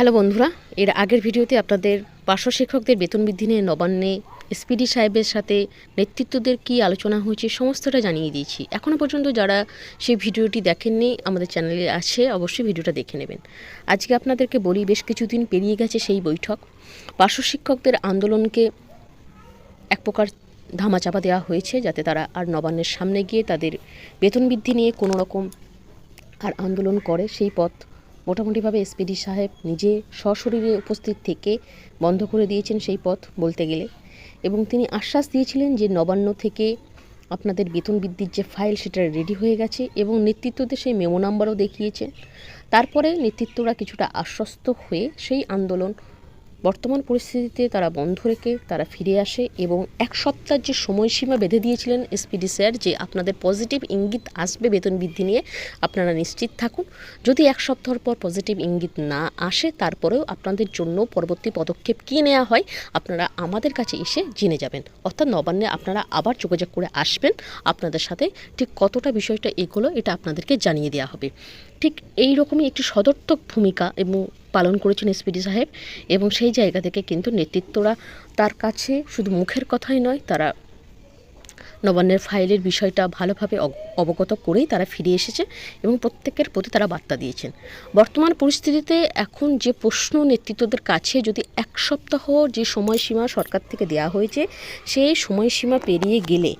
Hello বন্ধুরা, এর আগের ভিডিওতে আপনাদের পার্শ্ব শিক্ষকদের বেতন বৃদ্ধি নিয়ে নবান্নে এসপিডি সাহেবের সাথে নেতৃত্বদের কি আলোচনা হয়েছে সমস্তটা জানিয়ে দিয়েছি। এখনও পর্যন্ত যারা সেই ভিডিওটি দেখেননি, আমাদের চ্যানেলে আছে, অবশ্যই ভিডিওটা দেখে নেবেন। আজকে আপনাদেরকে বলি, বেশ কিছুদিন পেরিয়ে গেছে সেই বৈঠক। পার্শ্ব শিক্ষকদের আন্দোলনকে এক প্রকার ধামাচাপা দেওয়া হয়েছে, যাতে তারা আর নবান্নের সামনে গিয়ে তাদের বেতন বৃদ্ধি নিয়ে কোনো রকম আর আন্দোলন করে সেই পথ মোটামুটিভাবে এসপিডি সাহেব নিজে সশরীরে উপস্থিত থেকে বন্ধ করে দিয়েছেন সেই পথ বলতে গেলে। এবং তিনি আশ্বাস দিয়েছিলেন যে নবান্ন থেকে আপনাদের বেতন বৃদ্ধির যে ফাইল সেটা রেডি হয়ে গেছে এবং নেতৃত্বদের সেই মেমো নাম্বারও দেখিয়েছেন। তারপরে নেতৃত্বরা কিছুটা আশ্বস্ত হয়ে সেই আন্দোলন বর্তমান পরিস্থিতিতে তারা বন্ধ রেখে তারা ফিরে আসে এবং এক সপ্তাহের যে সময়সীমা বেঁধে দিয়েছিলেন এসপিডি স্যার যে আপনাদের পজিটিভ ইঙ্গিত আসবে বেতন বৃদ্ধি নিয়ে, আপনারা নিশ্চিত থাকুন। যদি এক সপ্তাহ পর পজিটিভ ইঙ্গিত না আসে, তারপরেও আপনাদের জন্য পরবর্তী পদক্ষেপ কী নেওয়া হয়, আপনারা আমাদের কাছে এসে জেনে যাবেন। অর্থাৎ নবান্নে আপনারা আবার যোগাযোগ করে আসবেন। আপনাদের সাথে ঠিক কতটা বিষয়টা এগোলো, এটা আপনাদেরকে জানিয়ে দেওয়া হবে। ঠিক এই রকমই একটি সদর্থক ভূমিকা এবং পালন করেছেন এসপিডি সাহেব এবং সেই জায়গা থেকে কিন্তু নেতৃত্বরা তার কাছে শুধু মুখের কথাই নয়, তারা নবান্নের ফাইলের বিষয়টা ভালোভাবে অবগত করেই তারা ফিরে এসেছে এবং প্রত্যেকের প্রতি তারা বার্তা দিয়েছেন। বর্তমান পরিস্থিতিতে এখন যে প্রশ্ন নেতৃত্বদের কাছে যদি এক সপ্তাহ যে সময়সীমা সরকার থেকে দেওয়া হয়েছে, সেই সময়সীমা পেরিয়ে গেলে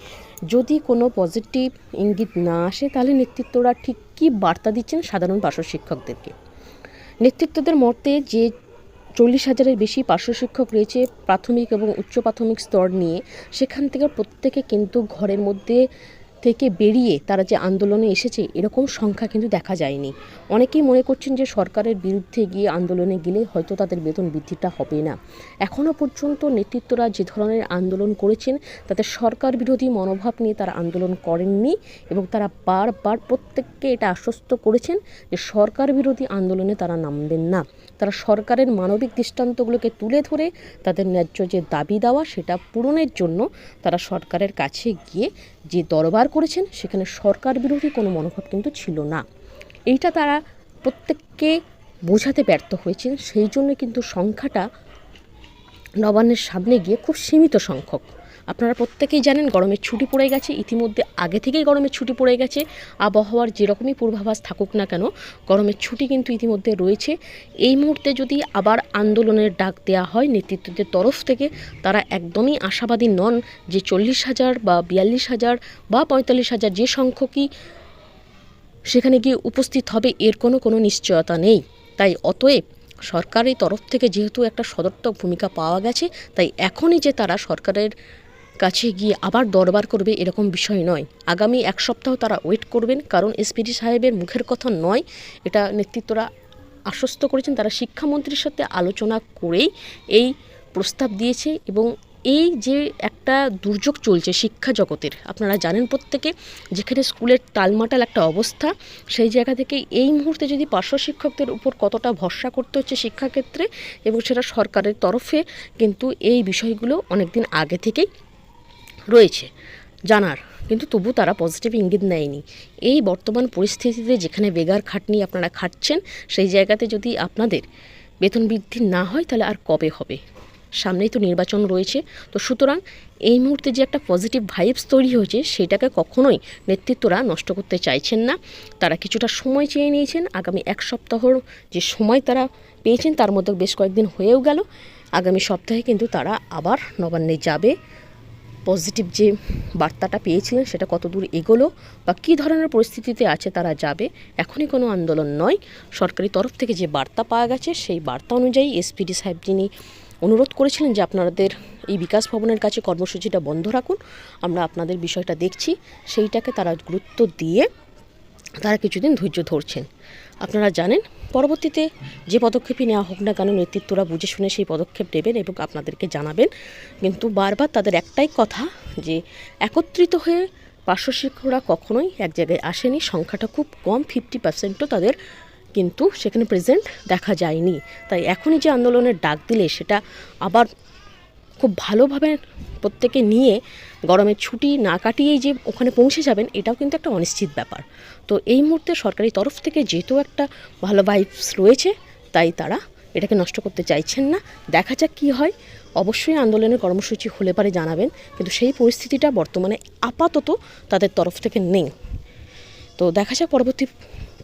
যদি কোনো পজিটিভ ইঙ্গিত না আসে, তাহলে নেতৃত্বরা ঠিক কী বার্তা দিচ্ছেন সাধারণ পার্শ্ব শিক্ষকদেরকে নেতৃত্বদের মতে যে চল্লিশ হাজারের বেশি পার্শ্ব শিক্ষক রয়েছে প্রাথমিক এবং উচ্চ প্রাথমিক স্তর নিয়ে, সেখান থেকে প্রত্যেকে কিন্তু ঘরের মধ্যে থেকে বেরিয়ে তারা যে আন্দোলনে এসেছে, এরকম সংখ্যা কিন্তু দেখা যায়নি। অনেকেই মনে করছেন যে সরকারের বিরুদ্ধে গিয়ে আন্দোলনে গেলে হয়তো তাদের বেতন বৃদ্ধিটা হবে না। এখনও পর্যন্ত নেতৃত্বরা যে ধরনের আন্দোলন করেছেন, তাতে সরকার বিরোধী মনোভাব নিয়ে তারা আন্দোলন করেননি এবং তারা বারবার প্রত্যেককে এটা আশ্বস্ত করেছেন যে সরকার বিরোধী আন্দোলনে তারা নামবেন না। তারা সরকারের মানবিক দৃষ্টান্তগুলোকে তুলে ধরে তাদের ন্যায্য যে দাবি দেওয়া, সেটা পূরণের জন্য তারা সরকারের কাছে গিয়ে যে দরবার করেছেন, সেখানে সরকার বিরোধী কোনো মনোভাব কিন্তু ছিল না। এইটা তারা প্রত্যেককে বোঝাতে ব্যর্থ হয়েছেন, সেই জন্য কিন্তু সংখ্যাটা নবান্নের সামনে গিয়ে খুব সীমিত সংখ্যক। আপনারা প্রত্যেকেই জানেন গরমের ছুটি পড়ে গেছে, ইতিমধ্যে আগে থেকেই গরমের ছুটি পড়ে গেছে, আবহাওয়ার যেরকমই পূর্বাভাস থাকুক না কেন গরমের ছুটি কিন্তু ইতিমধ্যে রয়েছে। এই মুহূর্তে যদি আবার আন্দোলনের ডাক দেওয়া হয় নেতৃত্বদের তরফ থেকে, তারা একদমই আশাবাদী নন যে চল্লিশ হাজার বা বিয়াল্লিশ হাজার বা পঁয়তাল্লিশ হাজার যে সংখ্যকই সেখানে গিয়ে উপস্থিত হবে, এর কোনো কোনো নিশ্চয়তা নেই। তাই অতএব সরকারের তরফ থেকে যেহেতু একটা সদর্থক ভূমিকা পাওয়া গেছে, তাই এখনই যে তারা সরকারের কাছে গিয়ে আবার দরবার করবে এরকম বিষয় নয়। আগামী এক সপ্তাহ তারা ওয়েট করবেন, কারণ এসপিডি সাহেবের মুখের কথা নয়। এটা নেতৃত্বরা আশ্বস্ত করেছেন, তারা শিক্ষামন্ত্রীর সাথে আলোচনা করেই এই প্রস্তাব দিয়েছে এবং এই যে একটা দুর্যোগ চলছে শিক্ষা জগতের, আপনারা জানেন প্রত্যেকে, যেখানে স্কুলের টালমাটাল একটা অবস্থা, সেই জায়গা থেকে এই মুহূর্তে যদি পার্শ্ব শিক্ষকদের উপর কতটা ভরসা করতে হচ্ছে শিক্ষাক্ষেত্রে, এবং সেটা সরকারের তরফে, কিন্তু এই বিষয়গুলো অনেকদিন আগে থেকেই রয়েছে, জানার। কিন্তু তবু তারা পজিটিভ ইঙ্গিত নেয়নি। এই বর্তমান পরিস্থিতিতে যেখানে বেগার খাটনি আপনারা খাটছেন, সেই জায়গাতে যদি আপনাদের বেতন বৃদ্ধি না হয়, তাহলে আর কবে হবে? সামনেই তো নির্বাচন রয়েছে। তো সুতরাং এই মুহূর্তে যে একটা পজিটিভ ভাইবস তৈরি হয়েছে, সেটাকে কখনোই নেতৃত্বরা নষ্ট করতে চাইছেন না। তারা কিছুটা সময় চেয়ে নিয়েছেন। আগামী এক সপ্তাহর যে সময় তারা পেয়েছেন, তার মধ্যে বেশ কয়েকদিন হয়েও গেল। আগামী সপ্তাহে কিন্তু তারা আবার নবান্নে যাবে। পজিটিভ যে বার্তাটা পেয়েছিলেন, সেটা কতদূর এগোলো বা কী ধরনের পরিস্থিতিতে আছে তারা যাবে, এখনই কোনো আন্দোলন নয়। সরকারি তরফ থেকে যে বার্তা পাওয়া গেছে, সেই বার্তা অনুযায়ী এসপিডি সাহেব যিনি অনুরোধ করেছিলেন যে আপনাদের এই বিকাশ ভবনের কাছে কর্মসূচিটা বন্ধ রাখুন, আমরা আপনাদের বিষয়টা দেখছি, সেইটাকে তারা গুরুত্ব দিয়ে তারা কিছুদিন ধৈর্য ধরছেন। আপনারা জানেন, পরবর্তীতে যে পদক্ষেপই নেওয়া হোক না কেন নেতৃত্বরা বুঝে শুনে সেই পদক্ষেপ নেবেন এবং আপনাদেরকে জানাবেন। কিন্তু বারবার তাদের একটাই কথা যে, একত্রিত হয়ে পার্শ্ব শিক্ষকরা কখনোই এক জায়গায় আসেনি, সংখ্যাটা খুব কম, ফিফটি পার্সেন্টও তাদের কিন্তু সেখানে প্রেজেন্ট দেখা যায়নি। তাই এখনই যে আন্দোলনের ডাক দিলে সেটা আবার খুব ভালোভাবে প্রত্যেকে নিয়ে গরমের ছুটি না কাটিয়েই যে ওখানে পৌঁছে যাবেন, এটাও কিন্তু একটা অনিশ্চিত ব্যাপার। তো এই মুহূর্তে সরকারি তরফ থেকে যেহেতু একটা ভালো ভাইবস রয়েছে, তাই তারা এটাকে নষ্ট করতে চাইছেন না। দেখা যাক কী হয়। অবশ্যই আন্দোলনের কর্মসূচি হলে পারে জানাবেন, কিন্তু সেই পরিস্থিতিটা বর্তমানে আপাতত তাদের তরফ থেকে নেই। তো দেখা যাক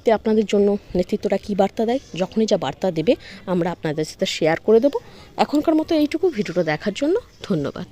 পরবর্তীতে আপনাদের জন্য নেতৃত্বরা কি বার্তা দেয়? যখনই যা বার্তা দেবে, আমরা আপনাদের সাথে শেয়ার করে দেবো। এখনকার মতো এইটুকু ভিডিওটা দেখার জন্য ধন্যবাদ।